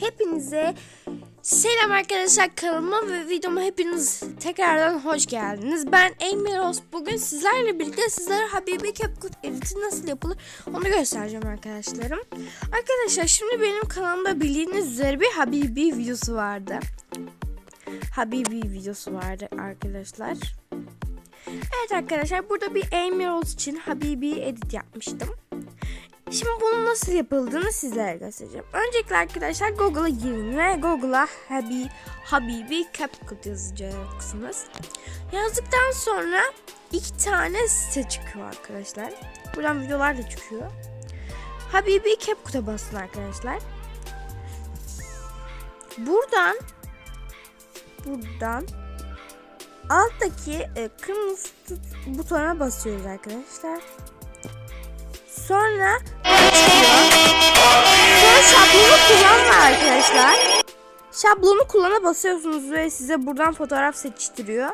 Hepinize selam arkadaşlar kanalıma ve videoma hepiniz tekrardan hoş geldiniz. Ben Emiros. Bugün sizlerle birlikte sizlere Habibi CapCut editi nasıl yapılır onu göstereceğim arkadaşlarım. Arkadaşlar şimdi benim kanalımda bildiğiniz üzere bir Habibi videosu vardı. Habibi videosu vardı arkadaşlar. Evet arkadaşlar burada bir Emiros için Habibi edit yapmıştım. Şimdi bunun nasıl yapıldığını sizlere göstereceğim. Öncelikle arkadaşlar Google'a girin ve Google'a Habi, Habibi CapCut yazacaksınız. Yazdıktan sonra iki tane site çıkıyor arkadaşlar. Buradan videolar da çıkıyor. Habibi CapCut'a basın arkadaşlar. Buradan buradan alttaki e, kırmızı butona basıyoruz arkadaşlar. Sonra Sonra şablonu kullanma arkadaşlar. Şablonu kullana basıyorsunuz ve size buradan fotoğraf seçtiriyor.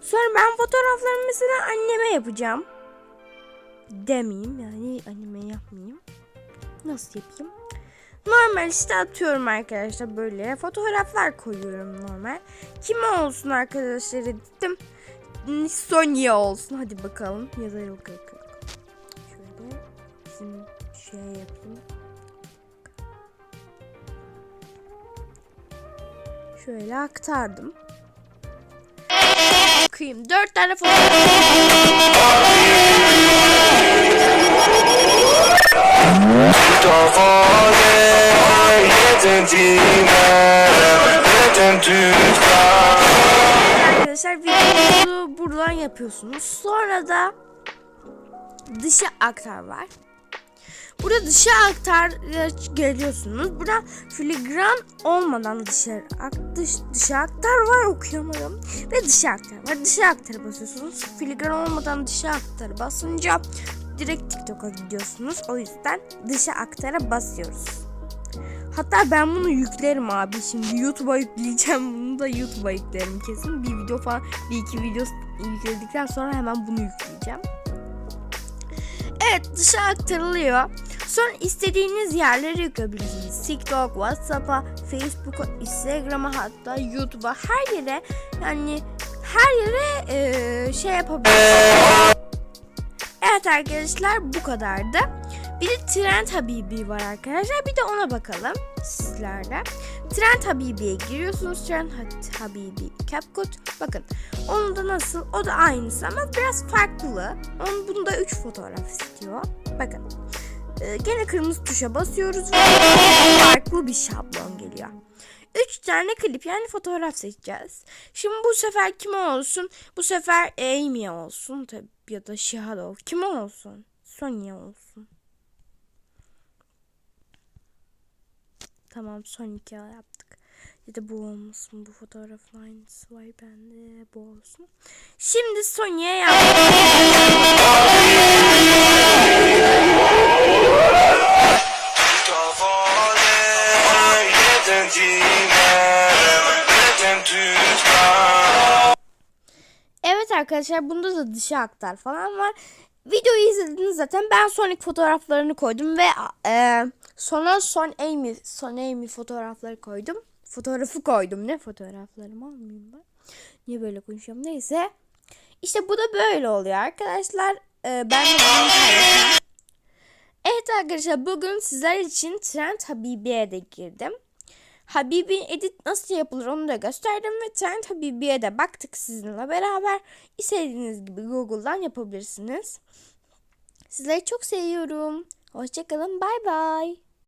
Sonra ben fotoğraflarımı mesela anneme yapacağım. Demeyeyim yani anneme yapmayayım. Nasıl yapayım? Normal işte atıyorum arkadaşlar böyle fotoğraflar koyuyorum normal. Kime olsun arkadaşlar dedim. Sonya olsun hadi bakalım yazar bakalım. Şöyle bizim şey yapayım. Şöyle aktardım. Bakayım. Dört tane fotoğraf. Arkadaşlar videoyu buradan yapıyorsunuz. Sonra da dışa aktar var. Burada dışa aktar geliyorsunuz. Burada filigran olmadan dışarı ak, dış, dışa aktar var okuyamadım. Ve dışa aktar var. Dışa aktarı basıyorsunuz. Filigran olmadan dışa aktarı basınca direkt TikTok'a gidiyorsunuz. O yüzden dışa aktara basıyoruz. Hatta ben bunu yüklerim abi şimdi YouTube'a yükleyeceğim bunu da YouTube'a yüklerim kesin. Bir video falan bir iki video yükledikten sonra hemen bunu yükleyeceğim. Evet dışa aktarılıyor. Sonra istediğiniz yerlere yükleyebilirsiniz. TikTok, WhatsApp'a, Facebook'a, Instagram'a hatta YouTube'a her yere yani her yere e, şey yapabilirsiniz. Evet arkadaşlar bu kadardı. Bir de Trend Habibi var arkadaşlar. Bir de ona bakalım sizlerle. Trend Habibi'ye giriyorsunuz. Trend Habibi CapCut. Bakın onun da nasıl? O da aynısı ama biraz farklı. Onun bunda 3 fotoğraf istiyor. Bakın. Ee, gene kırmızı tuşa basıyoruz ve farklı bir şablon geliyor. 3 tane klip yani fotoğraf seçeceğiz. Şimdi bu sefer kime olsun? Bu sefer Amy olsun tabii ya da Shadow. Kime olsun? Sonya olsun. Tamam son iki yaptık. Ya da bu olmasın. Bu fotoğrafın aynısı var bende. Bu olsun. Şimdi Sonya'ya yaptık. Evet arkadaşlar bunda da dışa aktar falan var. Videoyu izlediniz zaten. Ben Sonic fotoğraflarını koydum ve e, sonra son Amy, son Amy fotoğrafları koydum. Fotoğrafı koydum. Ne fotoğraflarımı almayayım ben. Niye böyle konuşuyorum? Neyse. İşte bu da böyle oluyor arkadaşlar. E, ben de. Evet arkadaşlar bugün sizler için Trend Habibi'ye de girdim. Habibi edit nasıl yapılır onu da gösterdim ve Trend Habibi'ye de baktık sizinle beraber. İstediğiniz gibi Google'dan yapabilirsiniz. Sizleri çok seviyorum. Hoşçakalın. Bay bay.